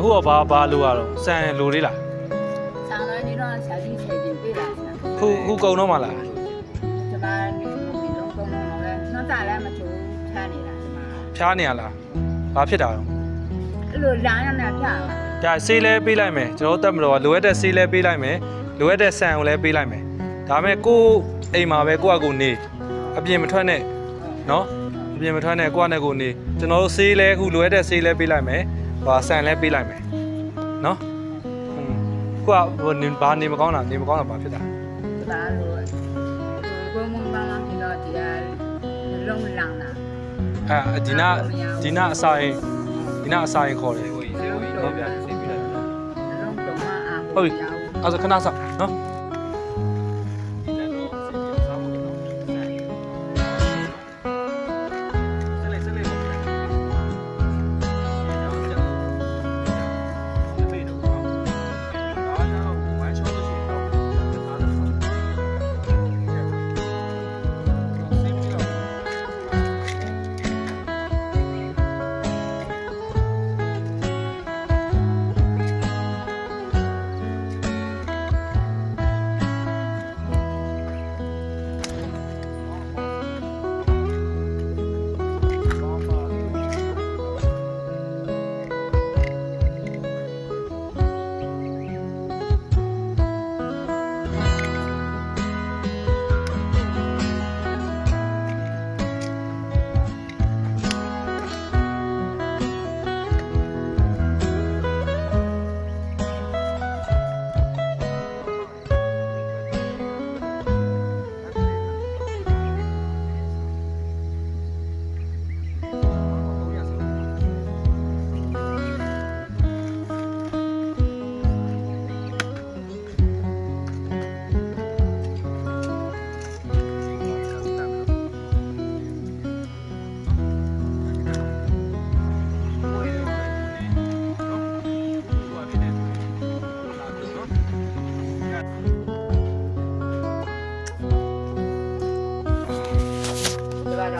အခုကဘာဘာလိုရတော့စံလိုလေးလားဆန်လည်းဒီတော့ဆာကြီးဆယ်ကြီးပြေးလာဆန်ခုခုကုံတော့မှလားကျမဒီလိုဒီလုံးကုန်းလုံးလည်းနောက်ကြလည်းမချိုးချမ်းနေတာကျမဖျားနေရလားဘာဖြစ်တာတော့အဲ့လိုလာရနေပြလာဒါဆေးလဲပေးလိုက်မယ်ကျွန်တော်တို့တက်မလို့လိုအပ်တဲ့ဆေးလဲပေးလိုက်မယ်လိုအပ်တဲ့ဆန်ကိုလည်းပေးလိုက်မယ်ဒါပေမဲ့ကိုယ်အိမ်မှာပဲကိုယ့်အကူနေအပြင်မထွက်နဲ့နော်အပြင်မထွက်နဲ့ကိုယ့်နဲ့ကိုယ်နေကျွန်တော်တို့ဆေးလဲအခုလိုအပ်တဲ့ဆေးလဲပေးလိုက်မယ် ဟာဆန်လဲပေးလိုက်မယ်နော်อืมကိုကဟိုနေဘာနေမကောင်းတာနေမကောင်းတာဘာဖြစ်တာကျမလိုကိုမုံပါလာပြီးတော့ဒီကလုံးလောင်တာအဲဒီနာဒီနာအစာရင်ဒီနာအစာရင်ခေါ်တယ်လုံးတော့ပြဆေးပြီးတော့လုံးတော့မအားဟုတ်ပြီအဲ့ဒါခဏစားနော်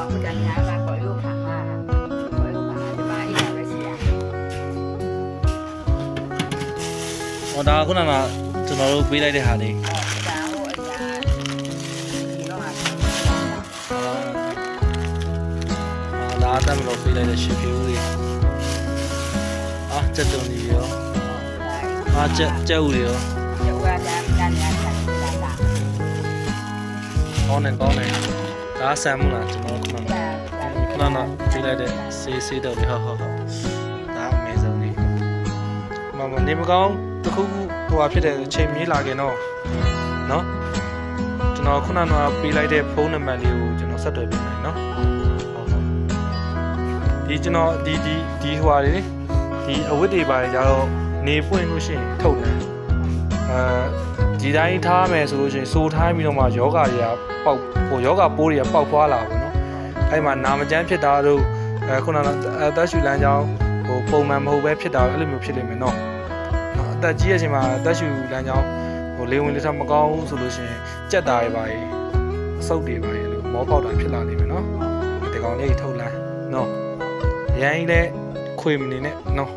တော့မတန်ညာကပေါ်ရုပ်ခါမှာပေါ်ရုပ်ခါကျမအိမ်ပဲရှိရဟောဒါခုနကကျွန်တော်တို့ပေးလိုက်တဲ့ဟာလေးအော်ဒါဟိုအရာဒီတော့ဟာဒါအတမ်းမလို့ပေးလိုက်တဲ့ရှစ်ပြိုးလေးအာစက်တုံကြီးရောအာကျက်ကျက်ဦးတွေရောကျဝါဒါတန်ညာဆက်လာတာကောင်းတယ်ကောင်းတယ် ဒါဆန်မလားကျွန်တော်ခုနကဒါခုနကပေးလိုက်တဲ့ဆေးဆေးတော့လေဟုတ်ဟုတ်ဟုတ်ဒါအမေဆုံးလေးမမနေမကောင်းတခုခုဟိုဟာဖြစ်တယ်ချိန်မြေးလာခင်တော့နော်ကျွန်တော်ခုနကပေးလိုက်တဲ့ဖုန်းနံပါတ်လေးကိုကျွန်တော်ဆက်သွယ်ပေးမယ်နော်ဟုတ်ဟုတ်ဒီကျွန်တော်ဒီဒီဒီဟိုဟာလေးဒီအဝတ်တွေပါတယ်ကြတော့နေပွင့်လို့ရှိရင်ထုတ်တယ်အဲ ဒီတိုင်းထားမယ်ဆိုလို့ရှိရင်စိုးထားပြီးတော့မှယောဂတွေကပေါက်ဟိုယောဂပိုးတွေကပေါက်သွားလာပါဘူးနော်အဲ့မှာနာမကျန်းဖြစ်တာတို့အဲခုနကအသက်ရှူလမ်းကြောင်းဟိုပုံမှန်မဟုတ်ပဲဖြစ်တာအဲ့လိုမျိုးဖြစ်နေမယ်နော်နော်အသက်ကြီးရဲ့အချိန်မှာအသက်ရှူလမ်းကြောင်းဟိုလေဝင်လေထမကောင်းဘူးဆိုလို့ရှိရင်ကြက်တာတွေပါကြီးအဆုတ်တွေပါကြီးလို့မောပေါက်တာဖြစ်လာနေမယ်နော်ဒီကောင်လေးထုတ်လန်းနော်ရန်ကြီးလဲခွေမနေနဲ့နော်